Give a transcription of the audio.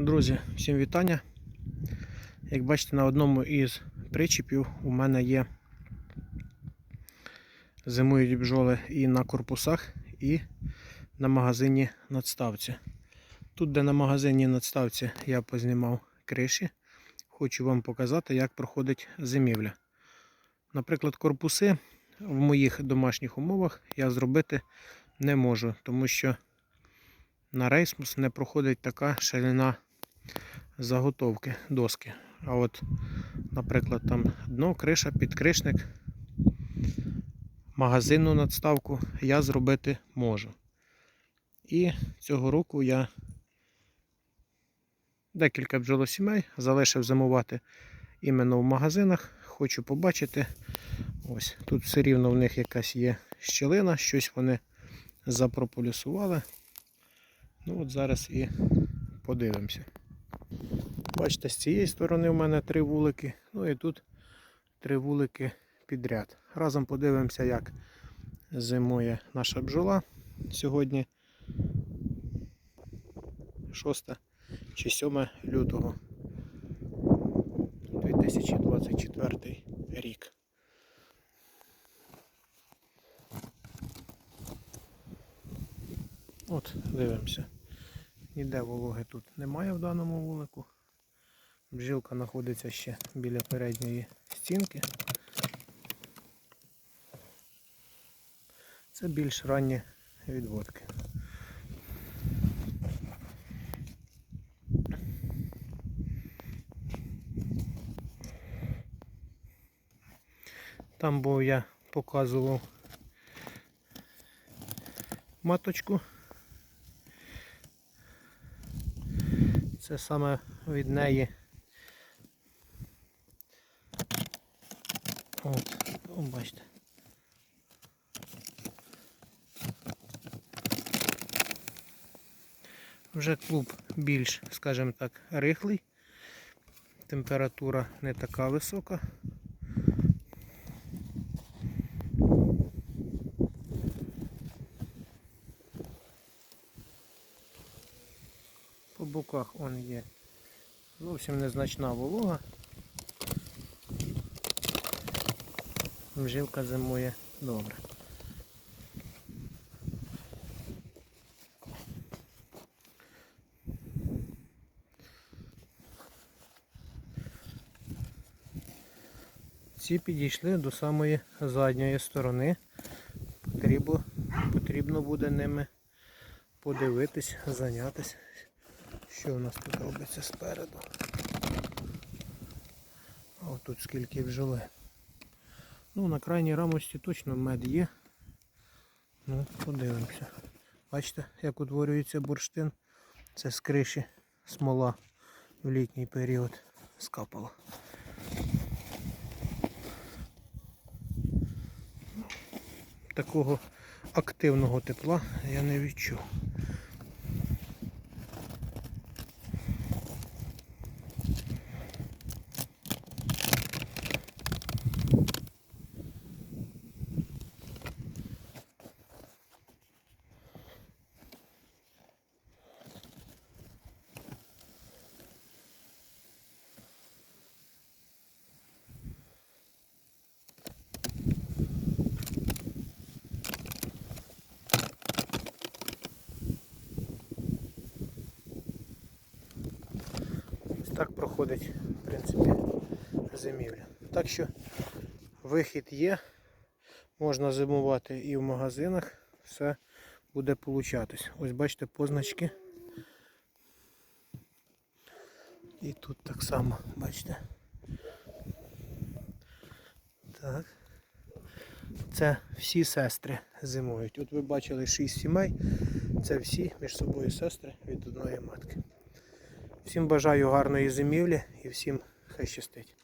Друзі, всім вітання. Як бачите, на одному із причіпів у мене є зимують бджоли і на корпусах, і на магазині надставці. Тут, де на магазині надставці я познімав криші, хочу вам показати, як проходить зимівля. Наприклад, корпуси в моїх домашніх умовах я зробити не можу, тому що на рейсмус не проходить така ширина заготовки доски. А от, наприклад, там дно, криша, підкришник, магазинну надставку я зробити можу. І цього року я декілька бджолосімей залишив зимувати іменно в магазинах. Хочу побачити. Ось тут все рівно в них якась є щілина, щось вони запрополісували. Ну от зараз і подивимося. Бачите, з цієї сторони в мене три вулики, ну і тут три вулики підряд. Разом подивимося, як зимує наша бджола. Сьогодні 6 чи 7 лютого 2024 рік. От, дивимося. Ніде вологи тут немає в даному вулику. Бжилка знаходиться ще біля передньої стінки. Це більш ранні відводки. Там був я показував маточку. Це саме від неї. От, о, бачите. Вже клуб більш, скажімо так, рихлий. Температура не така висока. По боках он є зовсім незначна волога. Жилка зимує добре. Ці підійшли до самої задньої сторони. Потрібно, потрібно буде ними подивитись, зайнятися. Що у нас тут робиться спереду? А тут скільки бджоли. Ну, на крайній рамості точно мед є. Ну, подивимося. Бачите, як утворюється бурштин. Це з криші смола в літній період скапала. Такого активного тепла я не відчув. Ось так проходить, в принципі, зимівля. Так що вихід є, можна зимувати і в магазинах, все буде получатись. Ось бачите позначки. І тут так само, бачите. Так. Це всі сестри зимують. От ви бачили 6 сімей. Це всі між собою сестри від одної матки. Всім бажаю гарної зимівлі і всім хай щастить.